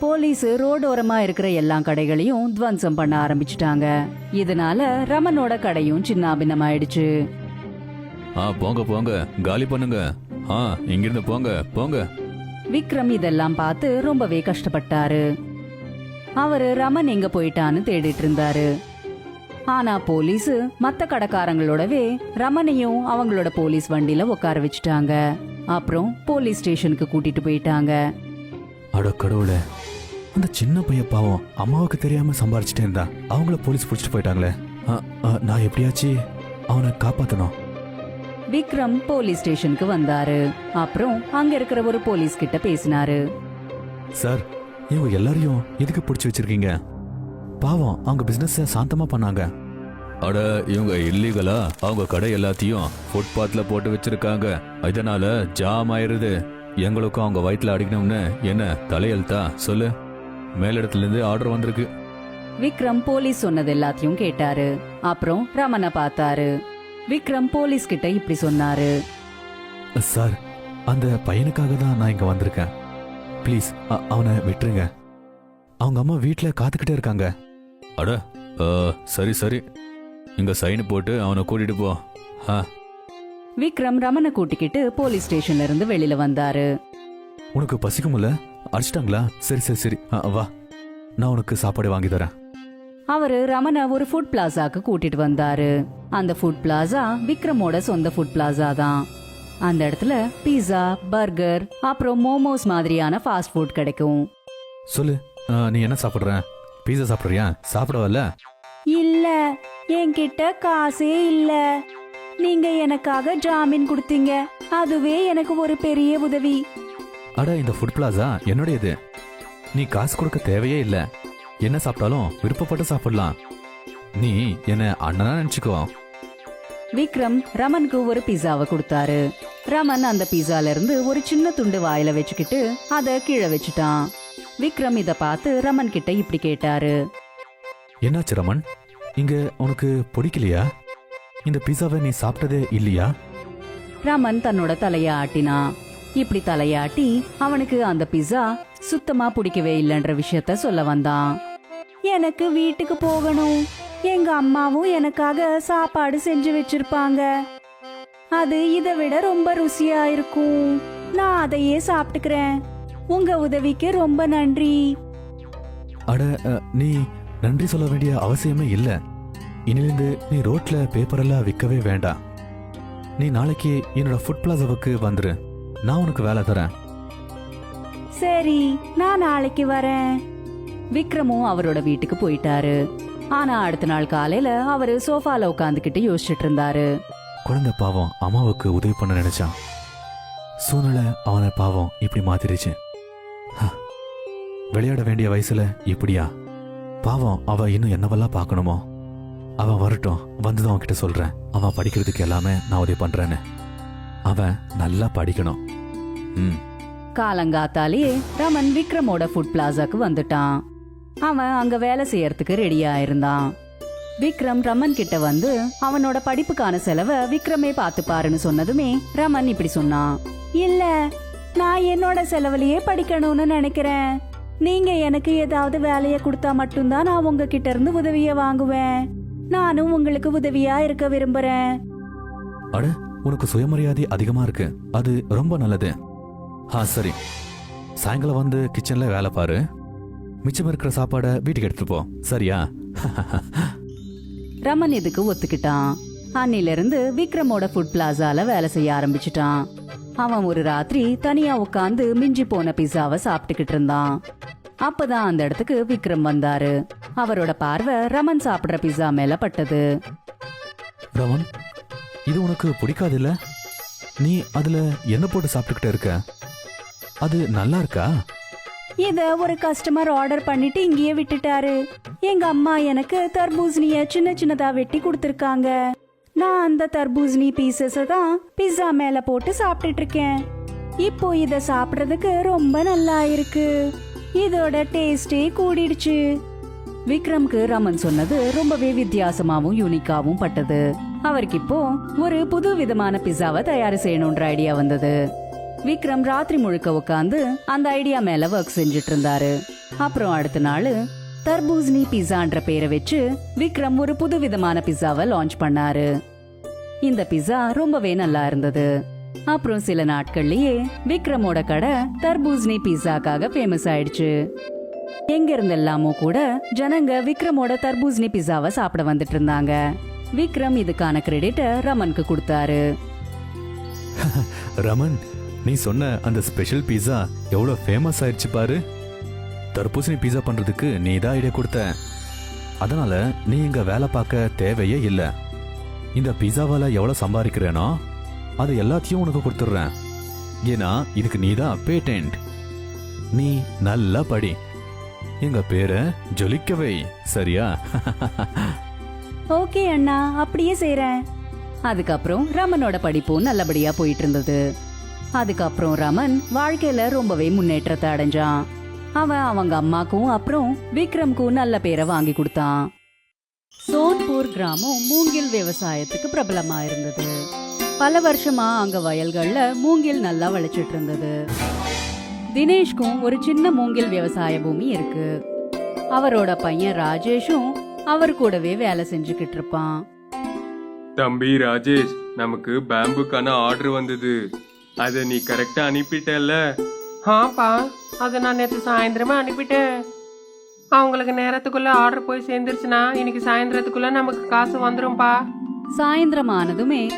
போலீஸ் ரோடோரமா இருக்கிற எல்லா கடைகளையும் துவம்சம் பண்ண ஆரம்பிச்சிட்டாங்க. இதனால ரமனோட கடையும் சின்னாபின்னமாயிடுச்சு. ஆ போங்க போங்க. காலி பண்ணுங்க. ஆ இங்கிருந்து போங்க போங்க. விக்ரம் இதெல்லாம் பார்த்து ரொம்பவே கஷ்டப்பட்டாரு. அவரு ரமன் எங்க போயிட்டான்னு தேடிட்டு இருந்தாரு. ஆனா போலீஸ் மத்த கடைக்காரங்களோடவே ரமனையும் அவங்களோட போலீஸ் வண்டியில உட்கார வச்சுட்டாங்க. அப்புறம் போலீஸ் ஸ்டேஷனுக்கு கூட்டிட்டு போயிட்டாங்க. அட கடவுளே அந்த சின்ன பையன் பாவம் அம்மாவுக்கு தெரியாம சம்பாரிச்சிட்டே இருந்தா. அவங்கள போலீஸ் பிடிச்சிட்டு போயிட்டாங்களே. நான் எப்படியாச்சு அவனை காப்பாத்தணும்? விக்ரம் போலீஸ் ஸ்டேஷனுக்கு வந்தாரு. அப்புறம் அங்க இருக்கிற ஒரு போலீஸ் கிட்ட பேசினாரு. சார் இவங்க எல்லாரையும் எதுக்கு பிடிச்சி வச்சிருக்கீங்க? பாவம் அவங்க பிசினஸ் சாந்தமா பண்ணாங்க. அட இவங்க இல்லீகலா அவங்க கடை எல்லாத்தையும் ஃபுட்பாத்ல போட்டு வச்சிருக்காங்க. இதனால ஜாம் ஆயிருது. எங்களுக்கும் அவங்க வயிற்றுல அடிக்கணும்னு என்ன தலையெழுத்தா? சொல்லு. மேலிடத்துல இருந்து ஆர்டர் வந்திருக்கு. விக்ரம் போலீஸ் சொன்னது எல்லாத்தையும் கேட்டாரு. அப்புறம் ரமனை பார்த்தாரு. விக்ரம் போலீஸ் கிட்ட இப்படி சொன்னாரு. சார் அந்த பையனுக்காக தான் நான் இங்க வந்திருக்கேன். ப்ளீஸ் அவனை விட்டுருங்க. அவங்க அம்மா வீட்டில் காத்துக்கிட்டே இருக்காங்க. அட சரி சரி. இங்க சைன் போட்டு அவனை கூட்டிட்டு போ. ஆ விக்ரம் ரமனை கூட்டிக்கிட்டு போலீஸ் ஸ்டேஷன்ல இருந்து வெளியில வந்தாரு. உனக்கு பசிக்கும்ல அடிச்சிட்டாங்களா? சரி சரி சரி. ஆ, வா. நான் உனக்கு சாப்பாடு வாங்கி தரேன். அவரு ரமனை ஒரு ஃபுட் பிளாசாக்கு கூட்டிட்டு வந்தாரு. அந்த ஃபுட் பிளாசா விக்ரமோட சொந்த ஃபுட் பிளாசா தான். அந்த இடத்துல பீஸா பர்கர் அப்புறம் மோமோஸ் மாதிரியான ஃபாஸ்ட் ஃபுட் கிடைக்கும். சொல்லு ஆ, நீ என்ன சாப்பிடுற? பீஸா சாப்பிடுறியா? சாப்பிடவல்ல? இல்ல என்கிட்ட காசே இல்ல. நீங்க எனக்காக ஜாமீன் கொடுத்தீங்க. அதுவே எனக்கு ஒரு பெரிய உதவி. அட இந்த ஃபுட் பிளாசா என்னுடையது? நீ காசு கொடுக்க தேவையே இல்ல. என்ன சாப்பிட்டாலும் விருப்பப்பட்டு சாப்பிடலாம். நீ என்ன அண்ணனா நினைச்சுக்கோ. விக்ரம் ரமனுக்கு ஒரு பீஸாவை கொடுத்தாரு. ரமன் அந்த பீஸால இருந்து ஒரு சின்ன துண்டு வாயில வச்சுக்கிட்டு அத கீழே வச்சுட்டான். விக்ரம் இத பார்த்து ரமன் கிட்ட இப்படி கேட்டாரு. என்னாச்சு ரமன்? இங்க உனக்கு பிடிக்கலையா? இந்த பீஸாவை நீ சாப்பிட்டதே இல்லையா? ரமன் தன்னோட தலைய ஆட்டினான் இப்படி தலையாட்டி அவனுக்கு அந்த பிஸா சுத்தமா பிடிக்கவே இல்லைன்ற விஷயத்த சொல்ல வந்தான். எனக்கு வீட்டுக்கு போகணும். எங்க அம்மாவும் எனக்காக சாப்பாடு செஞ்சு வச்சிருப்பாங்க. அது இதை விட ரொம்ப ருசியா இருக்கும். நான் அதையே சாப்பிட்டுக்கிறேன். உங்க உதவிக்கு ரொம்ப நன்றி. அட நீ நன்றி சொல்ல வேண்டிய அவசியமே இல்ல. இனிலிருந்து நீ ரோட்ல பேப்பர் எல்லாம் விற்கவே வேண்டாம். நீ நாளைக்கு என்னோட ஃபுட் பிளாசாவுக்கு வந்துரு. நான் உனக்கு வேலை தரேன். சரி நான் நாளைக்கு வரேன். விக்ரமும் அவரோட வீட்டுக்கு போயிட்டாரு. ஆனா அடுத்த நாள் காலையில அவரு சோஃபால உட்காந்துக்கிட்டு யோசிச்சுட்டு இருந்தாரு குழந்தை பாவம் அம்மாவுக்கு உதவி பண்ண நினைச்சான். சூழ்நிலை அவனை பாவம் இப்படி மாத்திருச்சு விளையாட வேண்டிய வயசுல இப்படியா? பாவம் அவ இன்னும் என்னவெல்லாம் பார்க்கணுமோ? அவன் வரட்டும் வந்துதான் அவன்கிட்ட சொல்றேன். அவன் படிக்கிறதுக்கு எல்லாமே நான் உதவி பண்றேன்னு. அவன் நல்லா படிக்கணும். ம். காலங்காத்தாலேயே ரமன் விக்ரமோட ஃபுட் பிளாசாக்கு வந்துட்டான். அவன் அங்க வேலை செய்யறதுக்கு ரெடியா இருந்தான். விக்ரம் ரமன் கிட்ட வந்து அவனோட படிப்புக்கான செலவை விக்ரமே பாத்துப்பாருன்னு சொன்னதுமே ரமன் இப்படி சொன்னான். இல்ல நான் என்னோட செலவுலயே படிக்கணும்னு நினைக்கிறேன். நீங்க எனக்கு ஏதாவது வேலைய கொடுத்தா மட்டும்தான் நான் உங்ககிட்ட இருந்து உதவிய வாங்குவேன். நானும் உங்களுக்கு உதவியா இருக்க விரும்புறேன். அட உனக்கு சுயமரியாதை அதிகமா இருக்கு. அது ரொம்ப நல்லது. ஆ சரி. சாயங்காலம் வந்து கிச்சன்ல வேலை பாரு. மிச்சம் இருக்கிற சாப்பாடை வீட்டுக்கு எடுத்துட்டு போ. சரியா? [LAUGHS] ரமன் இதுக்கு ஒத்துக்கிட்டான்? அன்னில இருந்து விக்ரமோட ஃபுட் பிளாசால வேலை செய்ய ஆரம்பிச்சிட்டான். அவன் ஒரு ராத்திரி தனியா உட்காந்து மிஞ்சி போன பிஸாவை சாப்பிட்டுக்கிட்டு இருந்தான். அப்பதான் அந்த இடத்துக்கு விக்ரம் வந்தாரு. அவரோட பார்வை ரமன் சாப்பிடுற பிஸா மேல பட்டது. ரமன் இது உனக்கு பிடிக்காது இல்ல நீ அதுல என்ன போட்டு சாப்பிட்டுக்கிட்டு இருக்க? அது நல்லா இருக்கா? இத ஒரு கஸ்டமர் ஆர்டர் பண்ணிட்டு இங்கேயே விட்டுட்டாரு. எங்க அம்மா எனக்கு தர்பூசணிய சின்ன சின்னதா வெட்டி கொடுத்துருக்காங்க. நான் அந்த தர்பூசணி பீசஸ தான் பிஸா மேல போட்டு சாப்பிட்டுட்டு இருக்கேன் இப்போ இத சாப்பிட்றதுக்கு ரொம்ப நல்லா இருக்கு. இதோட டேஸ்டே கூடிடுச்சு. விக்ரம்க்கு ரமன் சொன்னது ரொம்பவே வித்தியாசமாவும் யூனிக்காவும் பட்டது. அவருக்கு இப்போ ஒரு புது விதமான பிஸாவை தயார் செய்யணும்ன்ற ஐடியா வந்தது. விக்ரம் ராத்திரி முழுக்க உட்காந்து அந்த ஐடியா மேல ஒர்க் செஞ்சுட்டு இருந்தாரு அப்புறம் அடுத்த நாள் தர்பூசணி பிஸான்ற பேரை வச்சு விக்ரம் ஒரு புதுவிதமான பிஸாவை லான்ச் பண்ணாரு. இந்த பிஸா ரொம்பவே நல்லா இருந்தது. அப்புறம் சில நாட்கள்லயே விக்ரமோட கடை தர்பூசணி பிஸாக்காக ஃபேமஸ் ஆயிடுச்சு. எங்க இருந்தெல்லாமோ கூட ஜனங்க விக்ரமோட தர்பூசணி பிஸாவை சாப்பிட வந்துட்டு இருந்தாங்க. விக்ரம் இதுக்கான கிரெடிட்ட ரமனுக்கு கொடுத்தாரு. [LAUGHS] ரமன் நீ சொன்ன அந்த ஸ்பெஷல் பீஸா எவ்வளவு ஃபேமஸ் ஆயிடுச்சு பாரு. தர்பூசணி பீஸா பண்றதுக்கு நீ தான் ஐடியா கொடுத்த. அதனால நீ இங்க வேலை பார்க்க தேவையே இல்லை. இந்த பீஸாவால எவ்வளவு சம்பாதிக்கிறேனோ அது எல்லாத்தையும் உனக்கு கொடுத்துடுறேன். ஏன்னா இதுக்கு நீ தான் பேட்டன்ட் நீ நல்லா படி. எங்க பேரை ஜொலிக்கவை சரியா? [LAUGHS] ஓகே அண்ணா அப்படியே செய்யறேன் அதுக்கப்புறம் ரமனோட படிப்பும் நல்லபடியா போயிட்டு இருந்தது. அதுக்கப்புறம் ரமன் வாழ்க்கையில ரொம்பவே முன்னேற்றத்தை அடைஞ்சான். அவன் அவங்க அம்மாக்கும் அப்புறம் விக்ரம்க்கும் நல்ல பேரை வாங்கி கொடுத்தான் சோன்பூர் கிராமம் மூங்கில் விவசாயத்துக்கு பிரபலமா இருந்தது. பல வருஷமா அங்க வயல்கள்ல மூங்கில் நல்லா விளைச்சிட்டு இருந்தது. தினேஷ்க்கும் ஒரு சின்ன மூங்கில் விவசாய பூமி இருக்கு. அவரோட பையன் ராஜேஷும் அவர் கூடவே வேலை செஞ்சுக்கிட்டு இருப்பான். தம்பி ராஜேஷ் நமக்கு பேம்புக்கான ஆர்டர் வந்தது. அதை நீ கரெக்டா அனுப்பிட்டல ஆப்பா அதை நான் நேற்று சாயந்தரமா அனுப்பிட்டேன். அவங்களுக்கு நேரத்துக்குள்ள ஆர்டர் போய் சேர்ந்துருச்சுன்னா இன்னைக்கு சாயந்தரத்துக்குள்ள நமக்கு காசு வந்துரும்பா சாயந்தரம் ஆனதுமே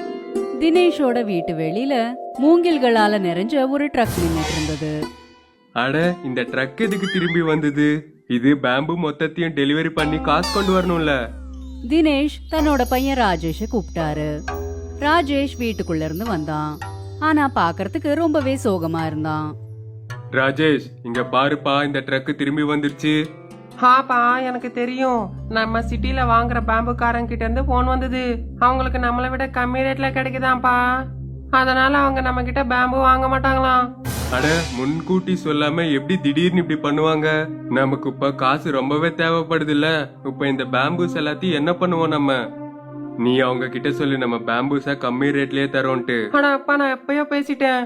தினேஷோட வீட்டு வெளியில மூங்கில்களால நிறைஞ்ச ஒரு ட்ரக் நின்னுட்டு இருந்தது. அட இந்த ட்ரக் எதுக்கு திரும்பி வந்தது? இது பேம்பு மொத்தத்தையும் டெலிவரி பண்ணி காசு கொண்டு வரணும்ல. தினேஷ் தன்னோட பையன் ராஜேஷ கூப்பிட்டாரு. ராஜேஷ் வீட்டுக்குள்ள இருந்து வந்தான். ஆனா பாக்குறதுக்கு ரொம்பவே சோகமா இருந்தான். ராஜேஷ் இங்க பாருப்பா இந்த ட்ரக் திரும்பி வந்துருச்சு. ஆப்பா எனக்கு தெரியும். நம்ம சிட்டில வாங்குற பேம்புக்காரங்க கிட்ட இருந்து போன் வந்தது. அவங்களுக்கு நம்மளை விட கம்மி ரேட்ல கிடைக்குதாம்ப்பா அதனால அவங்க நம்ம கிட்ட பேம்பு வாங்க மாட்டாங்களாம். அட முன்கூட்டி சொல்லாம எப்படி திடீர்னு இப்படி பண்ணுவாங்க? நமக்கு இப்ப காசு ரொம்பவே தேவைப்படுதுல்ல. இப்ப இந்த பேம்பூஸ் எல்லாத்தையும் என்ன பண்ணுவோம் நம்ம? நீ அவங்க கிட்ட சொல்லு நம்ம பேம்பூஸா கம்மி ரேட்லயே தரோன்ட்டு. ஆனா அப்பா நான் எப்பயோ பேசிட்டேன்.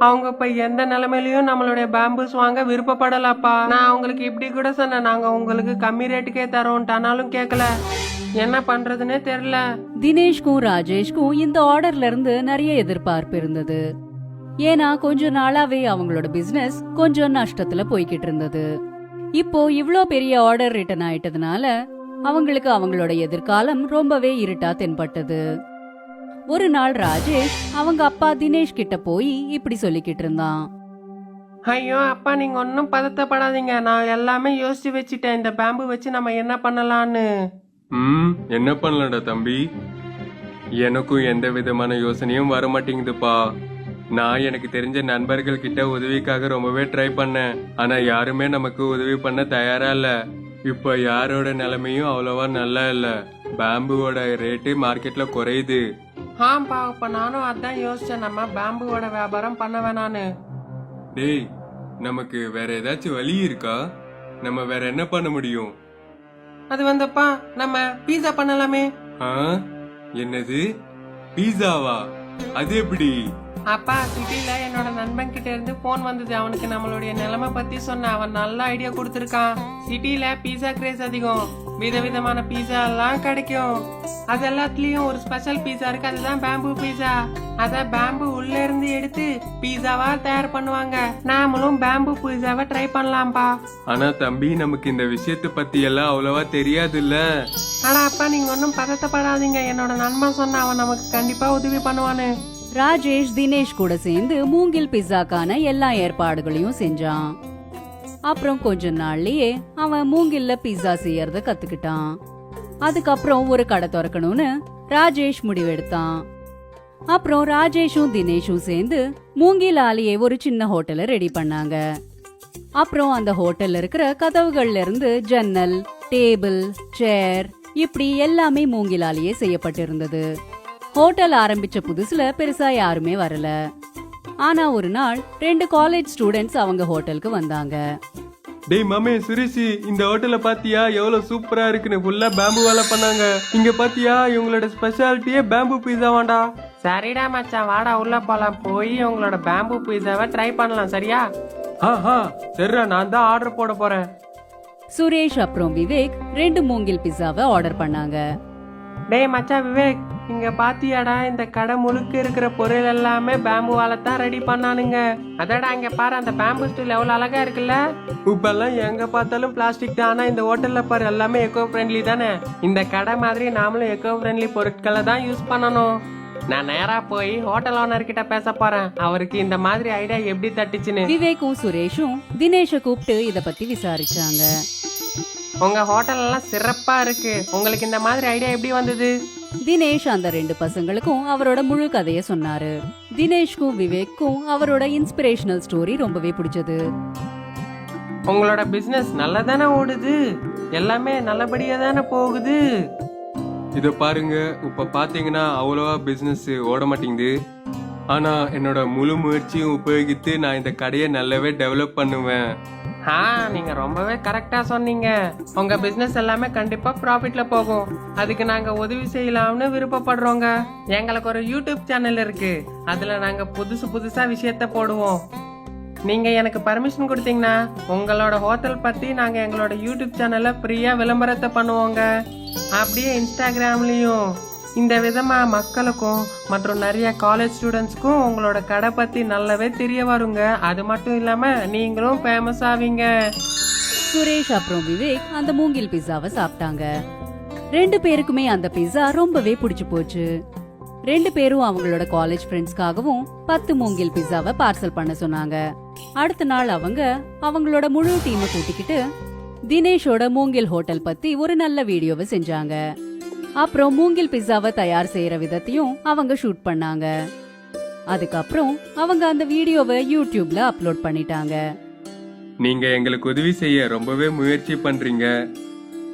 அவங்க இப்ப எந்த நிலைமையிலயும் நம்மளுடைய பேம்பூஸ் வாங்க விருப்பப்படலப்பா. நான் அவங்களுக்கு இப்படி கூட சொன்னேன். நாங்க உங்களுக்கு கம்மி ரேட்டுக்கே தரோன்ட்டு ஆனாலும் கேட்கல என்ன பண்றதுன்னே தெரியல. தினேஷ்கும் ராஜேஷ்கும் இந்த ஆர்டர்ல இருந்து நிறைய எதிர்பார்ப்பு இருந்தது. ஏன்னா கொஞ்ச நாளாவே அவங்களோட பிசினஸ் கொஞ்சம் நஷ்டத்துல போய்கிட்டு இருந்தது. இப்போ இவ்ளோ பெரிய ஆர்டர் ரிட்டர்ன் ஆயிட்டதுனால அவங்களுக்கு அவங்களோட எதிர்காலம் ரொம்பவே இருட்டா தென்பட்டது. ஒரு நாள் ராஜேஷ் அவங்க அப்பா தினேஷ் கிட்ட போய் இப்படி சொல்லிக்கிட்டு இருந்தான். ஐயோ அப்பா நீங்க ஒன்றும் பதட்டப்படாதீங்க. நான் எல்லாமே யோசிச்சு வச்சுட்டேன். இந்த பேம்பு வச்சு நம்ம என்ன பண்ணலான்னு. ம் என்ன பண்ணலடா தம்பி? எனக்கும் எந்த விதமான யோசனையும் வர மாட்டேங்குதுப்பா. நான் எனக்கு தெரிஞ்ச நண்பர்கள் கிட்ட உதவிக்காக ரொம்பவே ட்ரை பண்ணேன். ஆனா யாருமே நமக்கு உதவி பண்ண தயாரா இல்ல. இப்ப யாரோட நிலைமையும் அவ்வளவா நல்லா இல்ல. பேம்புவோட ரேட்டு மார்க்கெட்ல குறையுது. ஆம்பா இப்ப நானும் அதான் யோசிச்சேன். நம்ம பேம்புவோட வியாபாரம் பண்ண வேணான்னு. டேய் நமக்கு வேற ஏதாச்சும் வழி இருக்கா? நம்ம வேற என்ன பண்ண முடியும்? அது வந்தப்பா நம்ம பீஸா பண்ணலாமே. ஆ? என்னது? பீஸாவா அது எப்படி? அப்பா சிட்டில என்னோட நண்பன் கிட்ட இருந்து போன் வந்தது. அவனுக்கு நம்மளுடைய நிலைமை பத்தி சொன்ன அவன் நல்ல ஐடியா கொடுத்துருக்கான். சிட்டில பீஸா கிரேஸ் அதிகம். விதவிதமான பீஸா எல்லாம் கிடைக்கும். அது எல்லாத்துலயும் ஒரு ஸ்பெஷல் பீஸா இருக்கு. அதுதான் பேம்பு பீஸா அத பேம்பு உள்ள இருந்து எடுத்து பீஸாவா தயார் பண்ணுவாங்க. நாமளும் பேம்பு பீஸாவை ட்ரை பண்ணலாம்ப்பா ஆனா தம்பி நமக்கு இந்த விஷயத்தை பத்தி எல்லாம் அவ்வளவா தெரியாதுல்ல. ஆனா அப்பா நீங்க ஒன்னும் பதட்டப்படாதீங்க. என்னோட நண்பன் சொன்ன அவன் நமக்கு கண்டிப்பா உதவி பண்ணுவான்னு ராஜேஷ் தினேஷ் கூட சேர்ந்து மூங்கில் பிஸாக்கான எல்லா ஏற்பாடுகளையும் செஞ்சான். அப்புறம் கொஞ்ச நாள்லயே அவன் மூங்கில்ல பிஸா செய்யறத கத்துக்கிட்டான். அதுக்கப்புறம் ஒரு கடை திறக்கணும்னு ராஜேஷ் முடிவெடுத்தான். அப்புறம் ராஜேஷும் தினேஷும் சேர்ந்து மூங்கிலாலேயே ஒரு சின்ன ஹோட்டலை ரெடி பண்ணாங்க. அப்புறம் அந்த ஹோட்டல்ல இருக்கிற கதவுகள்ல இருந்து ஜன்னல் டேபிள் சேர் இப்படி எல்லாமே மூங்கிலாலேயே செய்யப்பட்டிருந்தது. ஹோட்டல் ஆரம்பிச்ச புதுசுல பெருசா யாருமே வரல. ஆனா ஒரு நாள் ரெண்டு காலேஜ் ஸ்டூடெண்ட்ஸ் அவங்க ஹோட்டலுக்கு வந்தாங்க. டேய் மாமே சுரேஷ் இந்த ஹோட்டல்ல பாத்தியா? எவ்வளவு சூப்பரா இருக்குன்னு ஃபுல்லா பேம்பு வேலை பண்ணாங்க. இங்க பாத்தியா? இவங்களோட ஸ்பெஷாலிட்டியே பேம்பு பீஸா வாண்டா. சரிடா மச்சான் வாடா உள்ள போலாம். போய் உங்களோட பேம்பு பீஸாவை ட்ரை பண்ணலாம் சரியா? ஆ ஆ சரிடா நான் தான் ஆர்டர் போட போறேன். சுரேஷ் அப்புறம் விவேக் ரெண்டு மூங்கில் பிஸாவை ஆர்டர் பண்ணாங்க. டேய் மச்சான் விவேக் இங்கே பாத்தியாடா இந்த கடை முழுக்க இருக்கிற பொருள் எல்லாமே பேம்புவால தான் ரெடி பண்ணானுங்க. அதடா இங்கே பாரு அந்த பேம்பு ஸ்டூல் எவ்வளோ அழகா இருக்குல்ல? இப்பெல்லாம் எங்கே பார்த்தாலும் பிளாஸ்டிக் தான்? ஆனால் இந்த ஹோட்டலில் பாரு எல்லாமே எக்கோ ஃப்ரெண்ட்லி தானே? இந்த கடை மாதிரி நாமளும் எக்கோ ஃப்ரெண்ட்லி பொருட்களை தான் யூஸ் பண்ணணும். நான் நேரா போய் ஹோட்டல் ஓனர் கிட்ட பேச போறேன். அவருக்கு இந்த மாதிரி ஐடியா எப்படி தட்டுச்சுன்னு. விவேக்கும் சுரேஷும் தினேஷ கூப்பிட்டு இத பத்தி விசாரிச்சாங்க. உங்க ஹோட்டல் எல்லாம் சிறப்பா இருக்கு. உங்களுக்கு இந்த மாதிரி ஐடியா எப்படி வந்தது? தினேஷ் அந்த ரெண்டு பசங்களுக்கும் அவரோட முழு கதைய சொன்னாரு. தினேஷ்க்கும் விவேக்கும் அவரோட இன்ஸ்பிரேஷனல் ஸ்டோரி ரொம்பவே பிடிச்சது. உங்களோட பிசினஸ் நல்லா தானே ஓடுது? எல்லாமே நல்லபடியா தானே போகுது? இத பாருங்க. இப்ப பாத்தீங்கன்னா அவ்வளவா பிசினஸ் ஓட மாட்டேங்குது. ஆனா என்னோட முழு முயற்சியும் உபயோகித்து நான் இந்த கடையை நல்லாவே டெவலப் பண்ணுவேன். ஆ நீங்க ரொம்பவே கரெக்டா சொன்னீங்க. உங்க பிசினஸ் எல்லாமே கண்டிப்பா ப்ராஃபிட்ல போகும். அதுக்கு நாங்க உதவி செய்யலாம்னு விருப்பப்படுறோங்க. எங்களுக்கு ஒரு யூடியூப் சேனல் இருக்கு. அதுல நாங்க புதுசு புதுசா விஷயத்த போடுவோம். நீங்க எனக்கு பர்மிஷன் கொடுத்தீங்கன்னா உங்களோட ஹோட்டல் பத்தி நாங்க எங்களோட யூடியூப் சேனல்ல ஃப்ரீயா விளம்பரத்தை பண்ணுவோங்க. அப்படியே இன்ஸ்டாகிராம்லயும் இந்த விதமாக மக்களுக்கும் மற்றும் நிறைய காலேஜ் ஸ்டூடெண்ட்ஸ்க்கும் உங்களோட கடை பற்றி நல்லாவே தெரிய வருங்க. அது மட்டும் இல்லாமல் நீங்களும் ஃபேமஸ் ஆவீங்க. சுரேஷ் அப்புறம் விவேக் அந்த மூங்கில் பிஸாவை சாப்பிட்டாங்க. ரெண்டு பேருக்குமே அந்த பிஸா ரொம்பவே பிடிச்சு போச்சு. ரெண்டு பேரும் அவங்களோட காலேஜ் ஃப்ரெண்ட்ஸ்க்காகவும் பத்து மூங்கில் பிஸாவை பார்சல் பண்ண சொன்னாங்க. அடுத்த நாள் அவங்க அவங்களோட முழு டீமை கூட்டிக்கிட்டு தினேஷோட மூங்கில் ஹோட்டல் பத்தி ஒரு நல்ல வீடியோவை செஞ்சாங்க. அப்புறம் மூங்கில் பிஸாவை தயார் செய்யற விதத்தையும் அவங்க ஷூட் பண்ணாங்க. அதுக்கப்புறம் அவங்க அந்த வீடியோவை யூடியூப்ல அப்லோட் பண்ணிட்டாங்க. நீங்க எங்களுக்கு உதவி செய்ய ரொம்பவே முயற்சி பண்றீங்க.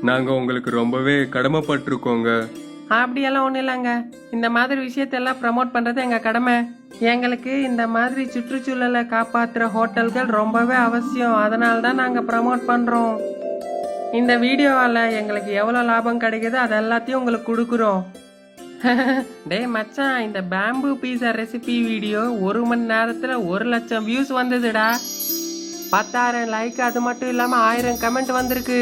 நாங்க உங்களுக்கு ரொம்பவே கடமைப்பட்டிருக்கோங்க. அப்படியெல்லாம் ஒண்ணும் இல்லைங்க. இந்த மாதிரி விஷயத்தெல்லாம் ப்ரமோட் பண்றது எங்க கடமை. எங்களுக்கு இந்த மாதிரி சுற்றுச்சூழலை காப்பாத்துற ஹோட்டல்கள் ரொம்பவே அவசியம். அதனால தான் நாங்க ப்ரமோட் பண்றோம். இந்த வீடியோவால் எங்களுக்கு எவ்வளோ லாபம் கிடைக்குதோ அது எல்லாத்தையும் உங்களுக்கு கொடுக்குறோம். [LAUGHS] டே மச்சான் இந்த பேம்பு பீஸா ரெசிபி வீடியோ ஒரு மணி நேரத்தில் ஒரு லட்சம் வியூஸ் வந்ததுடா. பத்தாயிரம் லைக் அது மட்டும் இல்லாமல் ஆயிரம் கமெண்ட் வந்திருக்கு.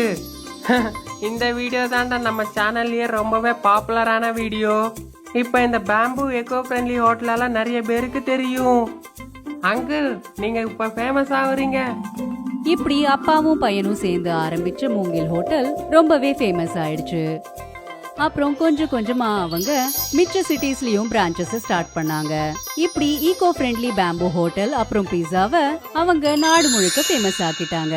[LAUGHS] இந்த வீடியோ தான்டா நம்ம சேனல்லையே ரொம்பவே பாப்புலரான வீடியோ இப்போ இந்த பேம்பு எக்கோ ஃப்ரெண்ட்லி ஹோட்டலெல்லாம் நிறைய பேருக்கு தெரியும். அங்கிள் நீங்கள் இப்போ ஃபேமஸ் ஆகுறீங்க. இப்படி அப்பாவும் பையனும் சேர்ந்து ஆரம்பிச்ச மூங்கில் ஹோட்டல் ரொம்பவே ஃபேமஸ் ஆயிடுச்சு. அப்புறம் கொஞ்சம் கொஞ்சமா அவங்க மிச்ச சிட்டிஸ்லயும் பிரான்ச்சஸ் ஸ்டார்ட் பண்ணாங்க. இப்படி ஈகோ ஃப்ரெண்ட்லி பேம்பு ஹோட்டல் அப்புறம் பீஸாவை அவங்க நாடு முழுக்க ஃபேமஸ் ஆக்கிட்டாங்க.